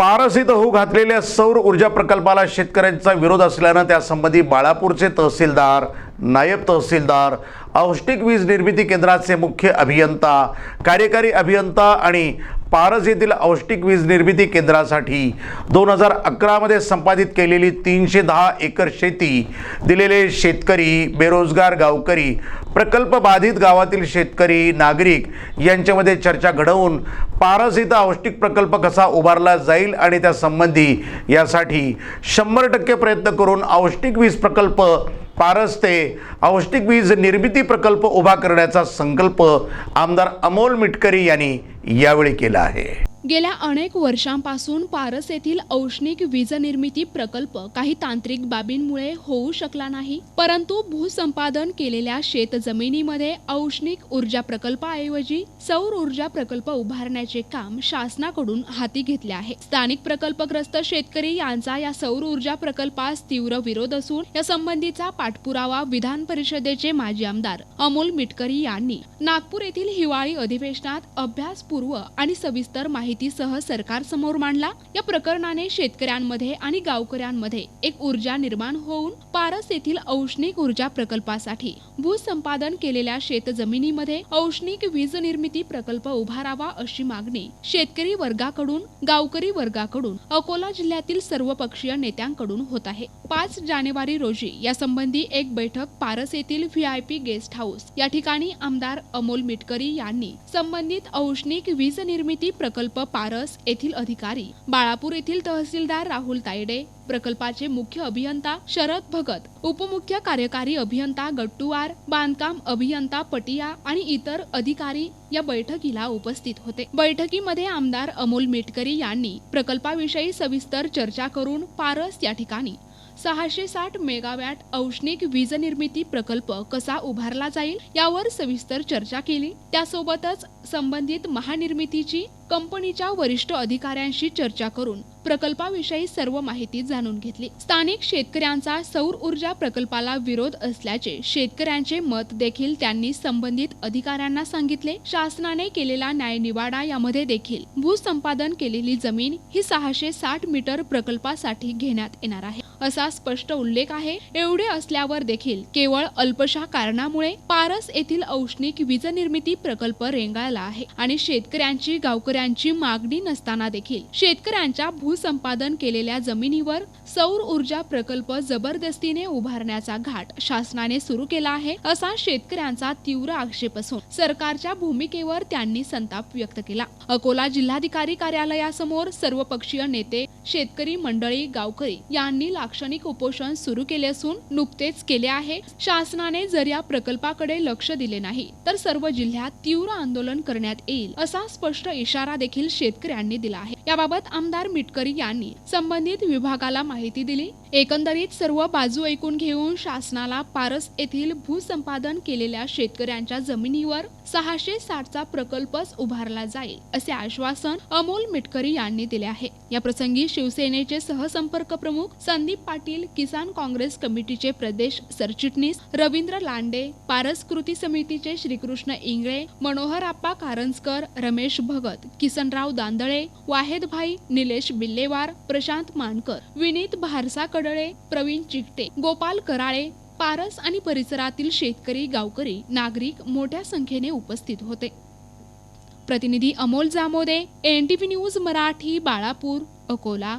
पारस इथं होऊ घातलेल्या सौर ऊर्जा प्रकल्पाला शेतकऱ्यांचा विरोध असल्यानं त्यासंबंधी बाळापूरचे तहसीलदार नायब तहसीलदार औष्णिक वीज निर्मिती केंद्राचे मुख्य अभियंता कार्यकारी अभियंता आणि पारस येथील औष्णिक वीज निर्मिती केंद्रासाठी दोन हजार अकरामध्ये संपादित केलेली तीनशे दहा एकर शेती दिलेले शेतकरी बेरोजगार गावकरी प्रकल्प बाधित गावातील शेतकरी नागरिक यांच्यामध्ये चर्चा घडवून पारस इथं औष्णिक प्रकल्प कसा उभारला जाईल आणि त्या संबंधी यासाठी शंभर टक्के प्रयत्न करून औष्णिक वीज प्रकल्प पारस ते वीज निर्मिती प्रकल्प उभा करण्याचा संकल्प आमदार अमोल मिटकरी यांनी यावेळी केला आहे. गेल्या अनेक वर्षांपासून पारस येथील औष्णिक वीज निर्मिती प्रकल्प काही तांत्रिक बाबींमुळे होऊ शकला नाही. परंतु भूसंपादन केलेल्या शेत जमिनीमध्ये औष्णिक ऊर्जा प्रकल्पाऐवजी सौर ऊर्जा प्रकल्प उभारण्याचे काम शासनाकडून हाती घेतले आहे. स्थानिक प्रकल्पग्रस्त शेतकरी यांचा या सौर ऊर्जा प्रकल्पास तीव्र विरोध असून या संबंधीचा पाठपुरावा विधान परिषदेचे माजी आमदार अमोल मिटकरी यांनी नागपूर येथील हिवाळी अधिवेशनात अभ्यासपूर्व आणि सविस्तर माहितीसह सरकारसमोर मांडला. या प्रकरणाने शेतकऱ्यांमध्ये आणि गावकऱ्यांमध्ये एक ऊर्जा निर्माण होऊन पारस येथील औष्णिक ऊर्जा प्रकल्पासाठी भूसंपादन केलेल्या शेतजमिनीमध्ये औष्णिक वीज निर्मिती प्रकल्प उभारावा अशी मागणी शेतकरी वर्गाकडून गावकरी वर्गाकडून अकोला जिल्ह्यातील सर्वपक्षीय नेत्यांकडून होत आहे. पाच जानेवारी रोजी यासंबंधी एक बैठक पारस येथील व्हीआयपी गेस्ट हाऊस या ठिकाणी आमदार अमोल मिटकरी यांनी संबंधित औष्णिक वीज निर्मिती प्रकल्प पारस येथील अधिकारी बाळापूर येथील तहसीलदार राहुल तायडे प्रकल्पाचे मुख्य अभियंता शरद भगत उपमुख्य कार्यकारी अभियंता गट्टुवार बांधकाम अभियंता पटिया आणि इतर अधिकारी या बैठकीला उपस्थित होते. बैठकीमध्ये आमदार अमोल मेटकरी यांनी प्रकल्पाविषयी सविस्तर चर्चा करून पारस या ठिकाणी सहाशे साठ मेगावॅट औष्णिक वीज निर्मिती प्रकल्प कसा उभारला जाईल यावर सविस्तर चर्चा केली. त्यासोबतच संबंधित महानिर्मितीची कंपनीच्या वरिष्ठ अधिकाऱ्यांशी चर्चा करून प्रकल्पाविषयी सर्व माहिती जाणून घेतली. स्थानिक शेतकऱ्यांचा सौर ऊर्जा प्रकल्पाला विरोध असल्याचे शेतकऱ्यांचे मत देखील त्यांनी संबंधित अधिकाऱ्यांना सांगितले. शासनाने केलेला न्यायनिवाडा यामध्ये देखील भूसंपादन केलेली जमीन ही सहाशे साठ मीटर प्रकल्पासाठी घेण्यात येणार आहे असा स्पष्ट उल्लेख आहे. एवढे असल्यावर देखील केवळ अल्पशा कारणामुळे पारस येथील औष्णिक वीज निर्मिती प्रकल्प रेंगाळला आहे आणि शेतकऱ्यांची शेतकऱ्यांची मागणी नसताना देखील शेतकऱ्यांच्या भूसंपादन केलेल्या जमिनीवर सौर ऊर्जा प्रकल्प जबरदस्तीने उभारण्याचा घाट शासनाने सुरू केला आहे असा शेतकऱ्यांचा तीव्र आक्षेप असून सरकारच्या भूमिकेवर त्यांनी संताप व्यक्त केला. अकोला जिल्हाधिकारी कार्यालयासमोर सर्वपक्षीय नेते शेतकरी मंडळी गावकरी यांनी लाक्षणिक उपोषण सुरू केले असून नुकतेच केले आहे. शासनाने जर या प्रकल्पाकडे लक्ष दिले नाही तर सर्व जिल्ह्यात तीव्र आंदोलन करण्यात येईल असा स्पष्ट इशारा देखील शेतकऱ्यांनी दिला आहे. याबाबत आमदार मिटकरी यांनी संबंधित विभागाला माहिती दिली. एकंदरीत सर्व बाजू ऐकून घेऊन शासनाला पारस येथील भूसंपादन केलेल्या शेतकऱ्यांच्या जमिनीवर सहाशे साठचा प्रकल्पच उभारला जाईल असे आश्वासन अमोल मिटकरी यांनी दिले आहे. या प्रसंगी शिवसेनेचे सहसंपर्क प्रमुख संदीप पाटील किसान काँग्रेस कमिटीचे प्रदेश सरचिटणीस रवींद्र लांडे पारस कृती समितीचे श्रीकृष्ण इंगळे मनोहर आप्पा कारंजकर रमेश भगत किसनराव दांदळे वाहेदभाई निलेश बिल्लेवार प्रशांत मानकर विनीत भारसाकर कडळे प्रवीण चिकटे गोपाल कराळे पारस आणि परिसरातील शेतकरी गावकरी नागरिक मोठ्या संख्येने उपस्थित होते. प्रतिनिधी Amol Jamode N T V news Marathi Balapur Akola.